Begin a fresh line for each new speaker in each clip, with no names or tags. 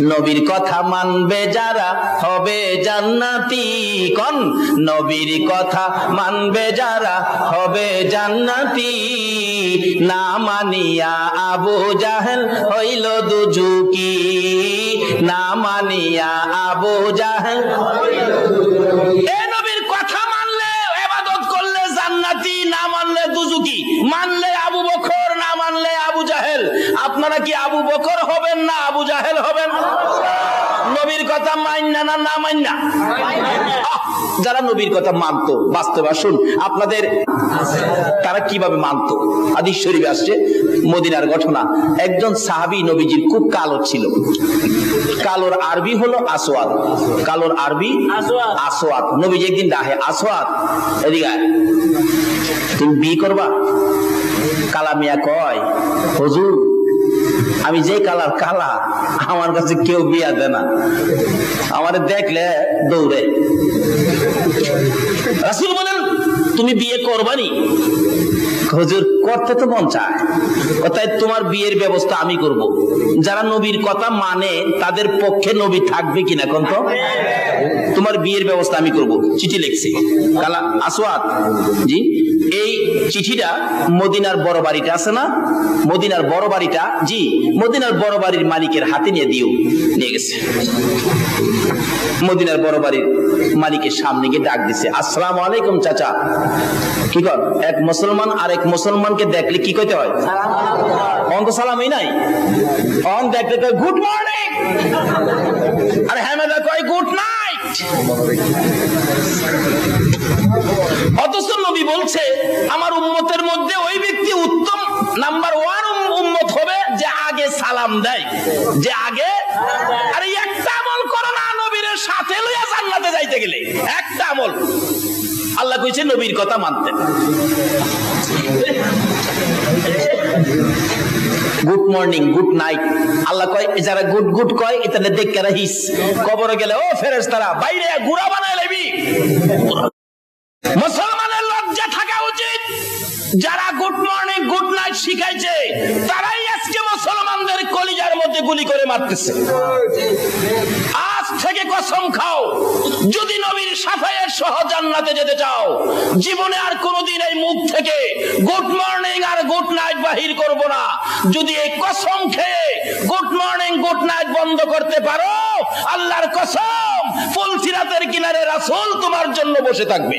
নবীর কথা মানবে যারা হবে জান্নাতি কন। নবীর কথা মানবে যারা হবে জান্নাতি। না মানিয়া আবু জাহেল হইল দুজুকি না মানিয়া আবু জাহেল এ নবীর কথা মানলে এবাদত করলে জান্নাতি, না মানলে দুজুকি মানলে আবু বকর না মানলে আবু জাহেল আপনারা কি আবু বকর হবেন না আবু জাহেল হবেন? নবীর কথা মান্না না না আহ, যারা নবীর কথা মানতো বাস্তবে আসুন আপনাদের তারা কীভাবে মানতো? হাদিস শরীফে আসছে মদিনার ঘটনা। একজন সাহাবী নবীজির খুব কালো ছিল। কালোর আরবি হলো আসওয়াদ। কালোর আরবি।
আসওয়াদ।
নবীজি একদিন ডাহে আসওয়াদ এদিকে তুমি বিয়ে করবা? কালামিয়া কয় হুজুর আমি যে কালার কালা, আমার কাছে কেউ বিয়া দেয় না। আমার দেখলে দৌড়ে। রাসূল বলেন, তুমি বিয়ে করবানি? হুজুর, করতে তো মন চায়। কথায় তোমার বিয়ের ব্যবস্থা আমি করব। যারা নবীর কথা মানে তাদের পক্ষে নবী থাকবে কিনা কোন তো? তোমার বিয়ের ব্যবস্থা আমি করব। চিঠি লিখছি। কালা আসওয়াদ জি? এই চিঠিটা মদিনার বড় বাড়িটা আছে না? মদিনার বড় বাড়িটা, জি, মদিনার বড় বাড়ির মালিকের হাতে নিয়ে দিও। নিয়ে গেছে। মদিনার বড় বাড়ির মালিকের সামনে গিয়ে ডাক দিছে, আসসালামু আলাইকুম চাচা। কি কর? এক মুসলমান আর এক মুসলমানকে দেখলে কি কইতে হয়? অন তো সালামই নাই। অন দেখলে কয়, গুড মর্নিং। আর হ্যামেদা কয়, গুড নাইট। অথচ নবী বলছে, আমার উম্মতের মধ্যে ওই ব্যক্তি উত্তম নাম্বার ওয়ান উম্মত হবে যে আগে সালাম দেয়, যে আগে আরে একটা আমল করো না নবীর সাথে লইয়া জান্নাতে যাইতে গেলে, একটা আমল। আল্লাহ কইছে, নবীর কথা মানতে। Good morning, good night. আল্লাহ কয় যারা গুড গুড কয় এটা দেখে রাখিস। কবরে গেলে, ও ফেরেশতারা, বাইরে গুড়া বানায় লেবি মুসলমানের লজ্জা থাকা উচিত। যারা গুড মর্নিং গুড নাইট শিখাইছে, তারাই আজকে মুসলমানদের কলিজার মধ্যে গুলি করে মারতেছে। আজ থেকে কসম খাও, যদি নবীর সহ জান্নাতে যেতে চাও, জীবনে আর কোনোদিন এই মুখ থেকে গুড মর্নিং আর গুড নাইট বাহির করব না। যদি এই কসম খেয়ে গুড মর্নিং গুড নাইট বন্ধ করতে পারো, আল্লাহর কসম ফুলসিরাতের কিনারে রাসূল তোমার জন্য বসে থাকবে।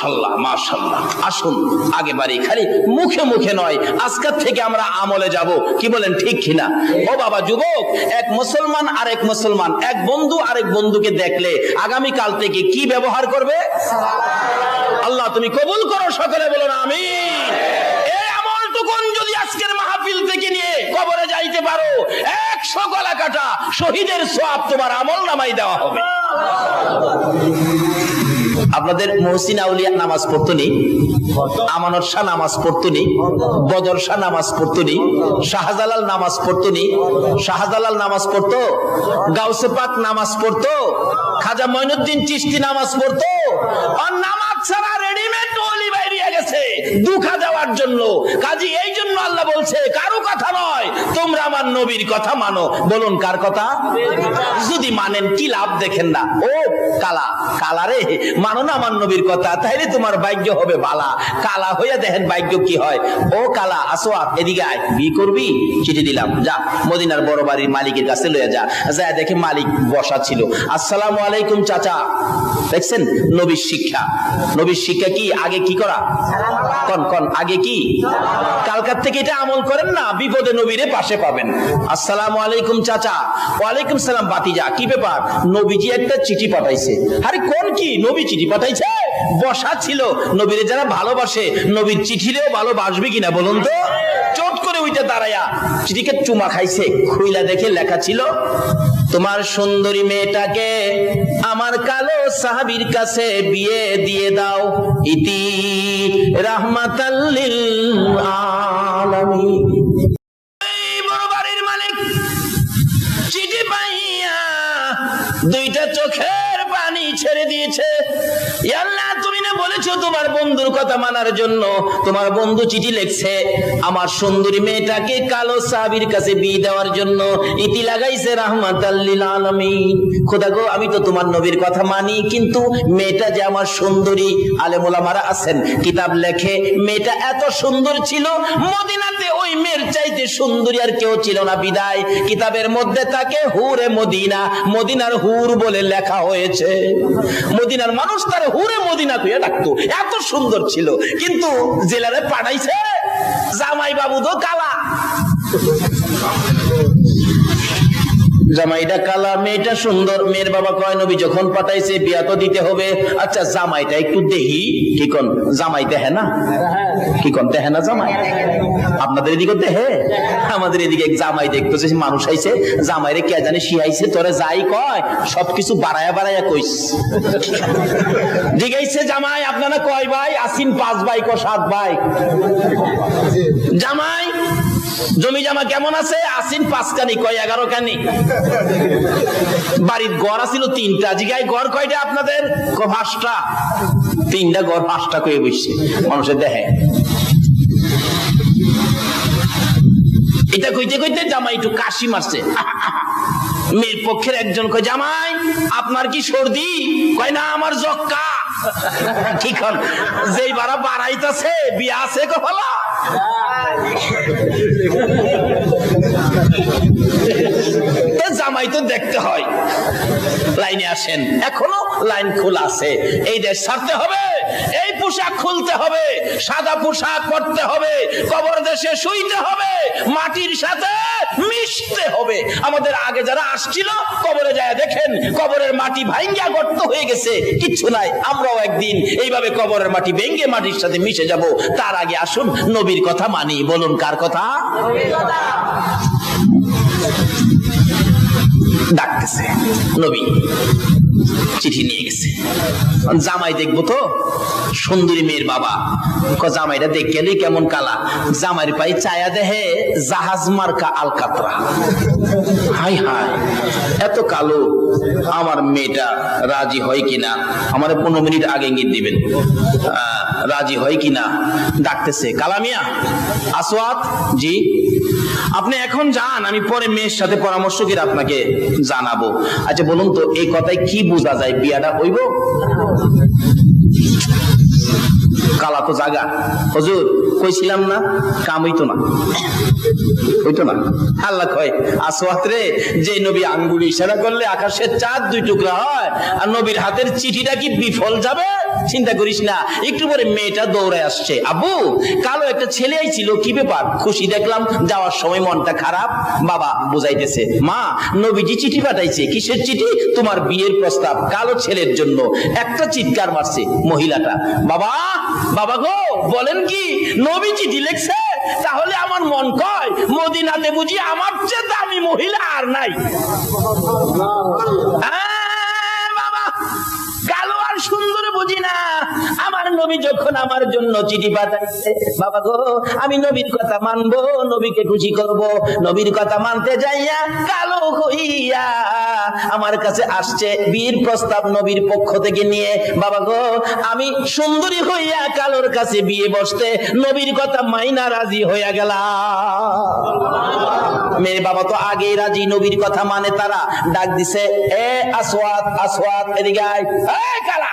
মাশাল্লাহ মাশাল্লাহ। আসুন, আগে বাড়ি খালি, মুখে মুখে নয়, আজকের থেকে আমরা আমলে যাব। কি বলেন, ঠিক কিনা? ও বাবা যুবক, এক মুসলমান আর এক মুসলমান, এক বন্ধু আরেক বন্ধুকে দেখলে আগামী কাল থেকে কি ব্যবহার করবে? আল্লাহ, তুমি কবুল করো, সকলে বলো না আমি যদি আজকের মাহফিল থেকে নিয়ে কবরে যাইতে পারো, একশো গলা কাটা শহীদের সওয়াব তোমার আমল নামাই দেওয়া হবে। আপনাদের মহসিন আউলিয়া নামাজ পড়তো নি আমানত শাহ নামাজ পড়তো নি বদর শাহ নামাজ পড়তো নি শাহজালাল নামাজ পড়তো নি শাহজালাল নামাজ পড়তো, গাউসে পাক নামাজ পড়তো, খাজা মঈনুদ্দিন চিশতি নামাজ পড়তো, আর নামাজ ছাড়া রেডিমেড দুঃখা দেওয়ার জন্য। কাজী এই জন্য আল্লাহ বলছে কারও কথা নয় তোমরা আমার নবীর কথা মানো। বলুন কার কথা? যদি মানেন কি লাভ দেখেন না? ও কালা কালা রে মানো না আমার নবীর কথা? তাইলে তোমার ভাগ্য হবে বালা। কালা হইয়া দেখেন ভাগ্য কি হয়। ও কালা আসো আপ, এদিকে আয়। বিয়ে করবি? চিঠি দিলাম। যা মদিনার বড় বাড়ির মালিকের কাছে লইয়া যা। যা দেখে মালিক বসা ছিল। আসসালামু আলাইকুম চাচা। দেখছেন? নবীর শিক্ষা। নবীর শিক্ষা কি? আগে কি করা? কন কন, আগে কি? কালকার থেকে এটা আমল করেন না, বিপদে নবীরে পাশে পাবেন। আসসালাম আলাইকুম, চাচা। ওয়ালাইকুম সালাম বাতিজা কি ব্যাপার? নবীজি একটা চিঠি পাঠাইছে। আরে কোন কি? নবী চিঠি পাঠাইছে? বসা ছিল। নবীরে যারা ভালোবাসে, নবীর চিঠিরেও ভালোবাসবে কিনা বলুন তো? উইটা দাঁড়ায়া। চিঠিকে চুমা খাইছে, খুইলা দেখে লেখা ছিল, তোমার সুন্দরী মেয়েটাকে আমার কালো সাহাবীর কাছে বিয়ে দিয়ে দাও। ইতি রাহমাতাল্লিল চিঠি দুইটা চোখের পানি ছেড়ে দিয়েছে। তোমার বন্ধুর কথা মানার জন্য তোমার বন্ধু চিঠি লিখছে, আমার সুন্দরী মেয়েটাকে কালো সাবির কাছে বিয়ে দেওয়ার জন্য ইতি লাগাইছে রাহমাত আলামিন। খোদা গো, আমি তো তোমার নবীর কথা মানি, কিন্তু মেয়েটা যে আমার সুন্দরী আলেমোলামারা আছেন, কিতাব লেখে, মেয়েটা এত সুন্দর ছিল, মদিনাতে ওই মেয়ের চাইতে সুন্দরী আর কেউ ছিল না, বিদায়। কিতাবের মধ্যে তাকে হুরে মদিনা, মদিনার হুর বলে লেখা হয়েছে। মদিনার মানুষ তার হুরে মদিনা কুয়ে ডাকতো। এত সুন্দর ছিল কিন্তু জেলারে পাঠাইছে জামাই বাবু তো কালা। জামাইটা কালা, মেয়েটা সুন্দর। মেয়ের বাবা কয়, নবী, যখন পাঠাইছে বিয়া তো দিতে হবে। আচ্ছা জামাইটা একটু দেহি কি কোন? জামাই দেহে না? কি কোন? দেহে না জামাই? আপনাদের এদিকে দেহে? আমাদের এদিকে জামাই দেখতেছে, সে মানুষ আইছে। জামাইরে কে জানে শিয়াইছে, তোরে যাই কয়। সবকিছু বাড়ায়া বাড়ায়া কইস। জিগাইছে, জামাই, আপনারা কয় ভাই? আসিন পাঁচ ভাই কো সাত ভাই? জামাই জমি জামা কেমন আছে? আসিন পাঁচখানি, কয় এগারো খানি বাড়ির গড় আছিল তিনটা। জিগায় গড় কয়টা আপনাদের? পাঁচটা? তিনটা গড় পাঁচটা কয়ে বসছে। মানুষের দেখে এটা কইতে কইতে জামাই একটু কাশি মারছে। মেয়ের পক্ষের একজন কয়, জামাই, আপনার কি সর্দি? কয়, না, আমার জক্কা ঠিক যেই বারা বাড়াইতেছে, বিয়া আছে কফলা এ জামাই তো দেখতে হয়। লাইনে আসেন। এখনও লাইন খোলা আছে। এই দেশ ছাড়তে হবে। এই পোশাক খুলতে হবে, সাদা পোশাক পরতে হবে, কবর দেশে শুইতে হবে, মাটির সাথে মিশতে হবে। আমাদের আগে যারা আসছিল, কবরে যায় দেখেন, কবরের মাটি ভাঙ্গা গর্ত হয়ে গেছে, কিচ্ছু নাই, আমরাও একদিন এইভাবে কবরের মাটি ভেঙ্গে মাটির সাথে মিশে যাব। তার আগে আসুন, নবীর কথা মানি, বলুন কার কথা? ডাকতেছে, নবী। চিঠি নিয়ে গেছে। জামাই দেখব তো? সুন্দরী মেয়ের বাবা। জামাইটা দেখ গেলি কেমন কালা? জামাইয়ের পাই চায়া দেহে জাহাজ মার্কা আলকাতরা। হাই হাই এত কালো। আমার মেয়েটা রাজি হয় কিনা? আমার পনেরো মিনিট আগে ইঙ্গিত দিবেন। রাজি হয় কিনা? ডাকতেছে, কালামিয়া, আসওয়াত, জি, আপনি এখন যান, আমি পরে মেয়ের সাথে পরামর্শ করে আপনাকে জানাব। আচ্ছা বলুন তো, এই কথায় কি বোঝা যায়? বিয়াটা হইব? কালা তো জাগা। হজুর কইছিলাম না, কাম হইতো না। হইতো না। আল্লাহ কয় আসওয়াত যে নবী আঙ্গুলি ইশারা করলে আকাশের চাঁদ দুই টুকরা হয়, আর নবীর হাতের চিঠিটা কি বিফল যাবে? চিন্তা করিস না একটু পরে মেয়েটা দৌড়ে আসছে। আবু কালো একটা ছেলে ছিল কি ব্যাপার? খুশি দেখলাম যাওয়ার সময় মনটা খারাপ। বাবা বুঝাইতেছে মা নবীজি চিঠি পাঠাইছে কিসের চিঠি? তোমার বিয়ের প্রস্তাব কালো ছেলের জন্য। একটা চিৎকার মারছে মহিলাটা। বাবা বাবা গো বলেন কি নবী চিঠি লিখছে? তাহলে আমার মন কয় মদিনাতে বুঝি আমার চেয়ে দামি মহিলা আর নাই। আহ, বুঝি না। আমার নবী যখন আমার জন্য চিঠি পাঠাইছে, বাবা গো, আমি নবীর কথা মানবো, নবীকে খুশি করব। নবীর কথা মানতে যাইয়া কালো হইয়া আমার কাছে আসছে বীর প্রস্তাব নবীর পক্ষ থেকে নিয়ে। বাবা গো, আমি সুন্দরী হইয়া কালোর কাছে বিয়ে বসতে নবীর কথা মাইনা রাজি হইয়া গেলাম। মেয়ে বাবা তো আগে রাজি, নবীর কথা মানে তারা। ডাক দিছে, এ আসওয়াত আসওয়াত, এদিকে আয়। এ কালা!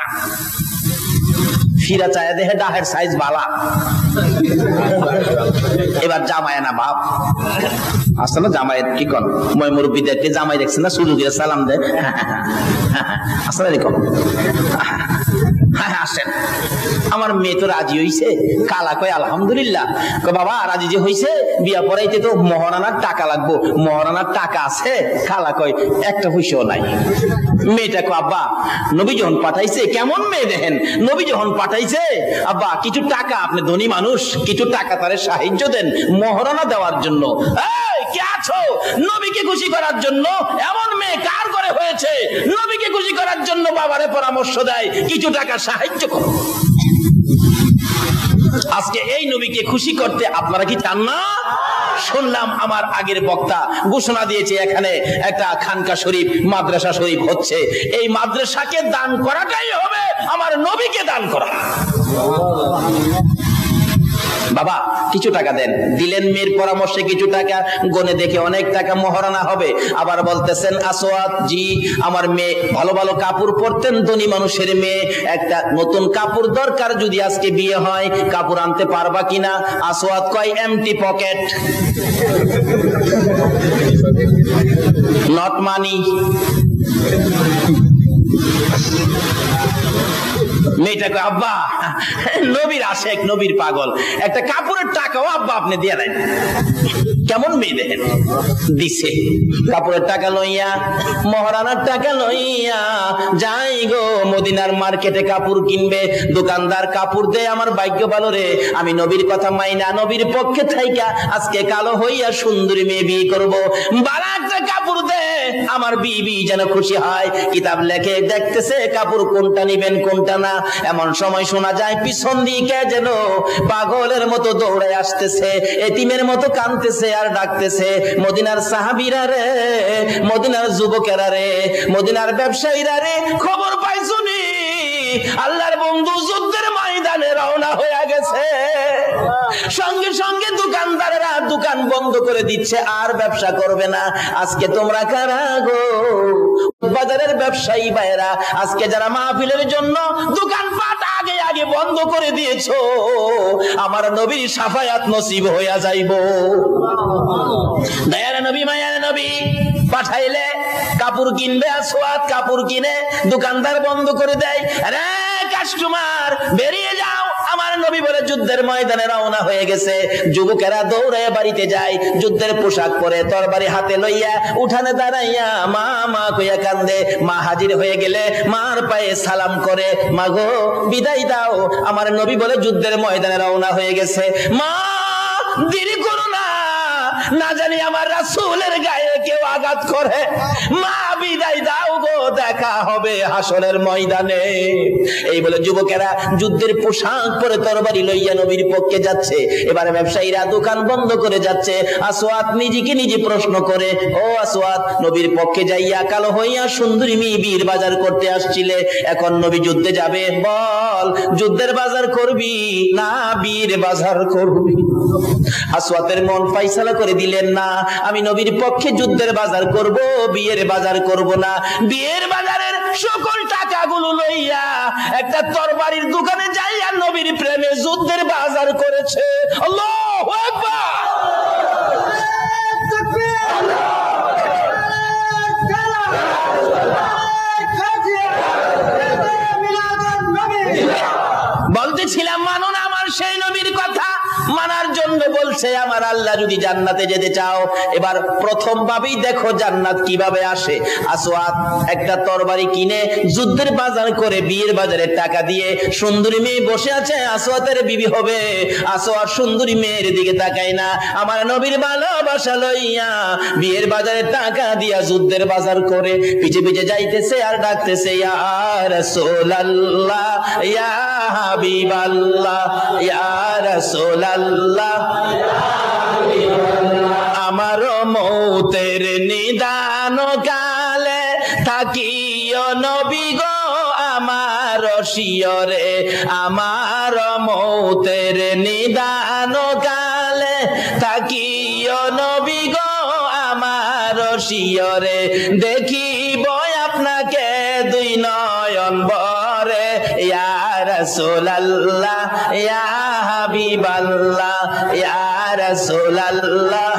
ফিরা চায় দেহে ডাহের সাইজ বালা। এবার জামায় না বাপ। আসছে না জামাইয়ের কি কন? মই মুরব্বীদেরকে জামাই দেখছে না দিয়ে সালাম দে আসসালাম আলাইকুম হ্যাঁ হ্যাঁ, আসেন আমার মেয়ে তো রাজি হইছে। কালা কয় আলহামদুলিল্লাহ। বাবা রাজি যে হইছে বিয়া পড়াইতে তো মহারানার টাকা লাগবো। মহারানার টাকা আছে? কালা কয় একটা পয়সাও নাই। মেয়েটা কয় আব্বা, নবী যখন পাঠাইছে, কেমন মেয়ে দেখেন? নবী যখন পাঠাইছে, আব্বা, কিছু টাকা, আপনি ধনী মানুষ, কিছু টাকা তারে সাহায্য দেন মহারানা দেওয়ার জন্য। নবীকে খুশি করার জন্য এমন মেয়ে কার করে হয়েছে? নবীকে খুশি করার জন্য বাবারে পরামর্শ দেয়, কিছু টাকা সাহায্য করো। আজকে এই নবীকে খুশি করতে আপনারা কি চান না? শুনলাম আমার আগের বক্তা ঘোষণা দিয়েছে এখানে একটা খানকা শরীফ, মাদ্রাসা শরীফ হচ্ছে। এই মাদ্রাসাকে দান করাটাই হবে, আমার নবীকে দান করা। বাবা কিছু টাকা দেন। দিলেন মেয়ের পরামর্শে কিছু টাকা, গনে দেখে অনেক টাকা মহারণা হবে। আবার বলতেছেন আসোয়াত জি আমার মেয়ে, ভালো ভালো কাপড় পরতেন ধনী মানুষের মেয়ে, একটা নতুন কাপড় দরকার যদি আজকে বিয়ে হয়, কাপড় আনতে পারবা কিনা? আসোয়াত কয় এমটি পকেট নট মানি মেয়েটাকে, আব্বা, নবীর আশেক, নবীর পাগল। একটা কাপড়ের টাকাও আব্বা আপনি দিয়ে দেন। কেমন মেয়ে দেখেন? দিছে। কাপড়ের টাকা লইয়া, মহারানার টাকা লইয়া, যাই গো, মদিনার মার্কেটে কাপড় কিনবে, দোকানদার কাপড় দে, আমার ভাগ্য ভালো রে। আমি নবীর কথা মাইনা, নবীর পক্ষে থাইকা, আজকে কালো হইয়া সুন্দরী মেয়ে বিয়ে করব। বালা একটা কাপড় দে আমার বিবি যেন খুশি হয়। কিতাব লেখে দেখতেছে কাপড় কোনটা নিবেন, কোনটা না। এমন সময় শোনা যায়, পিছন দিকে যেন পাগলের মতো দৌড়ে আসতেছে, এতিমের মতো কানতেছে আর ডাকতেছে, মদিনার সাহাবিরা রে, মদিনার যুবকেরা রে, মদিনার ব্যবসায়ীরা রে, খবর পাইছুনি আল্লাহর বন্ধু যুদ্ধের ময়দানে রওনা হয়ে গেছে। সঙ্গে সঙ্গে দোকানদারেরা দোকান বন্ধ করে দিচ্ছে, আর ব্যবসা করবে না। আজকে তোমরা কারা গো? বাজারের ব্যবসায়ী ভাইরা আজকে যারা মাহফিলের জন্য দোকান পাট আগে আগে বন্ধ করে দিয়েছ, আমার নবীর সাফায়াত নসিব হইয়া যাইব। দয়ার নবী মায়ার নবী, পাঠাইলে, কাপড় কিনবে আসোয়াত কাপড় কিনে দোকানদার বন্ধ করে দেয়। রে কাস্টমার বেরিয়ে যাও। নবী বলে যুদ্ধের ময়দানে রওনা হয়ে গেছে। যুবকেরা দৌড়ে বাড়িতে যায়। যুদ্ধের পোশাক পরে তরবারি হাতে লইয়া উঠানে দাঁড়াইয়া মা মা কইয়া কান্দে। মা হাজির হয়ে গেলে মার পায়ে সালাম করে, মা গো, বিদায় দাও। আমার নবী বলে যুদ্ধের ময়দানে রওনা হয়ে গেছে। মা দেরি করো না জানি আমার রাসূলের গায়ে কেউ আঘাত করে। মা, বিদায় দাও গো, দেখা হবে হাসরের ময়দানে। এই বলে যুবকেরা যুদ্ধের পোশাক পরে তরবারি লইয়া নবীর পক্ষে যাচ্ছে। এবারে ব্যবসায়ীরা দোকান বন্ধ করে যাচ্ছে। আসোয়াত নিজেকে নিজে প্রশ্ন করে, ও আসোয়াত নবীর পক্ষে যাইয়া কালো হইয়া সুন্দরী মেয়ে বীর বাজার করতে আসছিলে। এখন নবী যুদ্ধে যাবে, বল, যুদ্ধের বাজার করবি না বীর বাজার করবি? আসওয়াতের মন ফাইসালা করে দিলেন না। আমি নবীর পক্ষে যুদ্ধের বাজার করব, বিয়ের বাজার করব না। বিয়ের বাজারের সকল টাকাগুলো লইয়া একটা তরবারির দোকানে যাইয়া নবীর প্রেমে যুদ্ধের বাজার করেছে। বলতেছিলাম, মানো না আমার সেই নবীর কথা? মানার জন্য বলছে, আমার আল্লাহ যদি জান্নাতে যেতে চাও, এবার প্রথম ভাবেই দেখো জান্নাত কীভাবে আসে। আসোয়াত একটা তরবারি কিনে যুদ্ধের বাজার করে বিয়ের বাজারে টাকা দিয়ে সুন্দরী মেয়ে বসে আছে আসোয়াতের বিবি হবে। আসোয়াত সুন্দরী মেয়ের দিকে তাকায় না, আমার নবীর ভালোবাসা লইয়া বিয়ের বাজারে টাকা দিয়া যুদ্ধের বাজার করে পিছে পিছে যাইতেছে আর ডাকতেছে, ইয়া রাসূলুল্লাহ, ইয়া হাবিবাল্লাহ, ইয়া রাসূলুল্লাহ আমার মৌতের নিদান কালে থাকিও নবী গো আমার শিয়রে। আমার মৌতের নিদান কালে থাকিও নবী গো আমার শিয়রে। দেখিব আপনাকে দুই নয়ন বরে। ইয়া রাসূলুল্লাহ ইয়া হাবিবাল্লাহ ইয়া রাসূলুল্লাহ।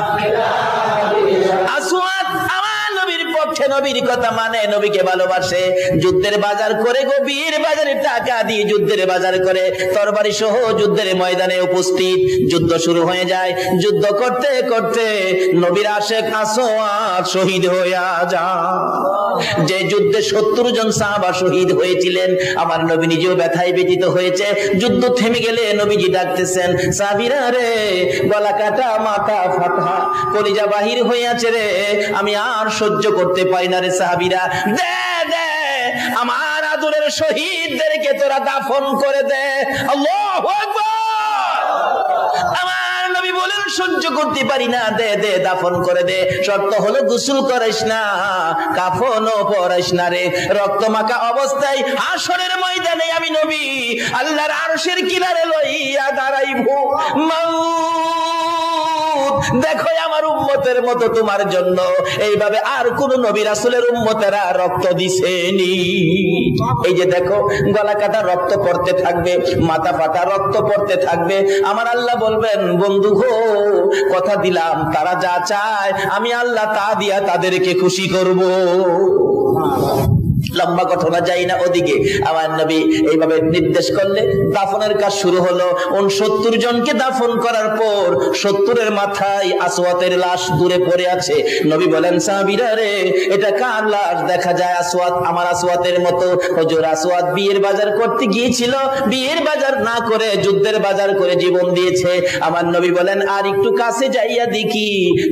আসওয়াদ আমার নবীর কথা মানে নবীকে ভালোবাসে। যুদ্ধের বাজার করে গো বীর বাজারে টাকা দিয়ে যুদ্ধের বাজার করে। তরবারি সহ যুদ্ধের ময়দানে উপস্থিত। যুদ্ধ শুরু হয়ে যায়। যুদ্ধ করতে করতে নবীর আশেক আসওয়াদ শহীদ হইয়া যা যে যুদ্ধে সত্তর জন সাহাবা শহীদ হয়েছিলেন, আমার নবী নিজেও ব্যথায় ব্যতীত হয়েছে। যুদ্ধ থেমে গেলে নবীজি ডাকতেছেন, সাবিরা রে, গলা কাটা, মাথা ফাটা, কলিজা বাহির হইয়াছে রে। আমি আর সহ্য করতে পারি না রে সাহাবিরা, দে দে, আমার আদরের শহীদদেরকে তোরা দাফন করে দে। আল্লাহু আকবার! করতে পারি না, দে দে, দাফন করে দে। শর্ত হলো, গোসল করিস না, কাফনও পরাইস না রে। রক্ত মাখা অবস্থায় আসরের ময়দানে আমি নবী, আল্লাহর আরশের কিনারে লইয়া দাঁড়াইব। মাউত দেখো আমার উম্মতের মতো তোমার জন্য। এইভাবে আর কোন নবী রাসূলের উম্মতেরা রক্ত দিছেনি। এই যে দেখো, গলা কাটা রক্ত পড়তে থাকবে, মাথা ফাটা রক্ত পড়তে থাকবে। আমার আল্লাহ বলবেন, বন্ধু গো, কথা দিলাম, তারা যা চায়, আমি আল্লাহ তা দিয়া তাদেরকে খুশি করব। লম্বা ঘটনা যাই না ওদিকে। আমার নবী এইভাবে নির্দেশ করলে দাফনের কাজ শুরু হলো। উনসত্তর জনকে দাফন করার পর সত্তরের মাথায় আসওয়াতের লাশ দূরে পড়ে আছে। নবী বলেন, সাহাবীরা এটা কার লাশ? দেখা যায় আসওয়াত, আমার আসওয়াতের মতো। হজুর আসওয়াত বিয়ের বাজার করতে গিয়েছিল। বিয়ের বাজার না করে যুদ্ধের বাজার করে জীবন দিয়েছে। আমার নবী বলেন, আর একটু কাছে যাইয়া দেখি,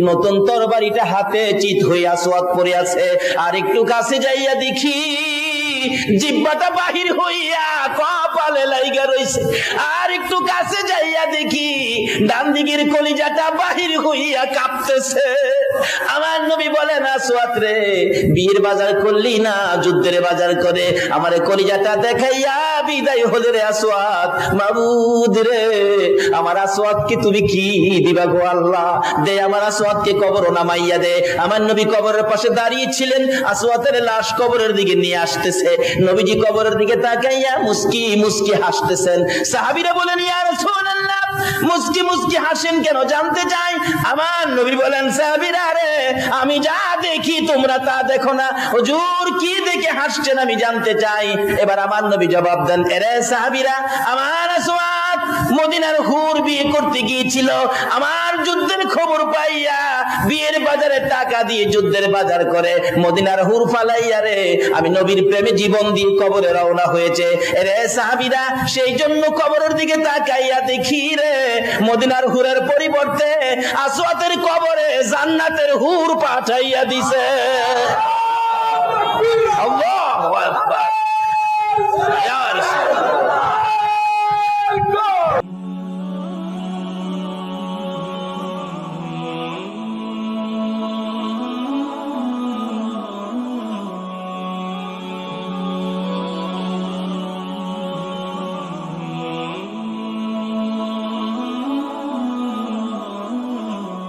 নতুন তরবারিটা হাতে চিত হয়ে আসওয়াত পড়ে আছে। আর একটু কাছে যাইয়া দেখি জিব্বাটা বাহির হইয়া কপালে লাইগা রইছে। আর একটু কাছে যাইয়া দেখি ডান দিকের কলিজাটা বাহির হইয়া কাঁপতেছে। আমার নবী বলেন, আসওয়াত রে, বীর বাজার করলি না, যুদ্ধের বাজার করে। আমার কলিজাটা দেখাইয়া বিদায় হলে রে আসওয়াত। মাবুদ রে, আমার আসওয়াতকে তুমি কি দিবা গো আল্লাহ? দে আমার আসওয়াতকে কবর নামাইয়া দে। আমার নবী কবরের পাশে দাঁড়িয়ে ছিলেন, আসওয়াতের লাশ কবরের দিকে নিয়ে আসতেছে। নবীজি কবরের দিকে তাকাইয়া মুস্কি মুস্কি হাসতেছেন। সাহাবীরা বলেন, ইয়া রাসূলুল্লাহ মুস্কি মুসকি হাসেন কেন জানতে চাই? আমার নবী বলেন, সাহাবিরা রে, আমি যা দেখি তোমরা তা দেখো না। হুজুর, কি দেখে হাসছেন আমি জানতে চাই? এবার আমার নবী জবাব দেন, এরে সাহাবিরা, আমার আসওয়াত মদিনার হুর বিয়ে করতে গিয়েছিল। আমার যুদ্ধের খবর পাইয়া বিয়ের বাজারে টাকা দিয়ে যুদ্ধের বাজার করে মদিনার হুর ফালাইয়া রে আমি নবীর প্রেমে জীবন দিয়ে কবরে রওনা হয়েছে। রে সাহাবিরা সেই জন্য কবরের দিকে তাকাইয়া দেখি রে মদিনার হুরের পরিবর্তে আসওয়াতের কবরে জান্নাতের হুর পাঠাইয়া দিছে। আল্লাহু আকবার। ইয়া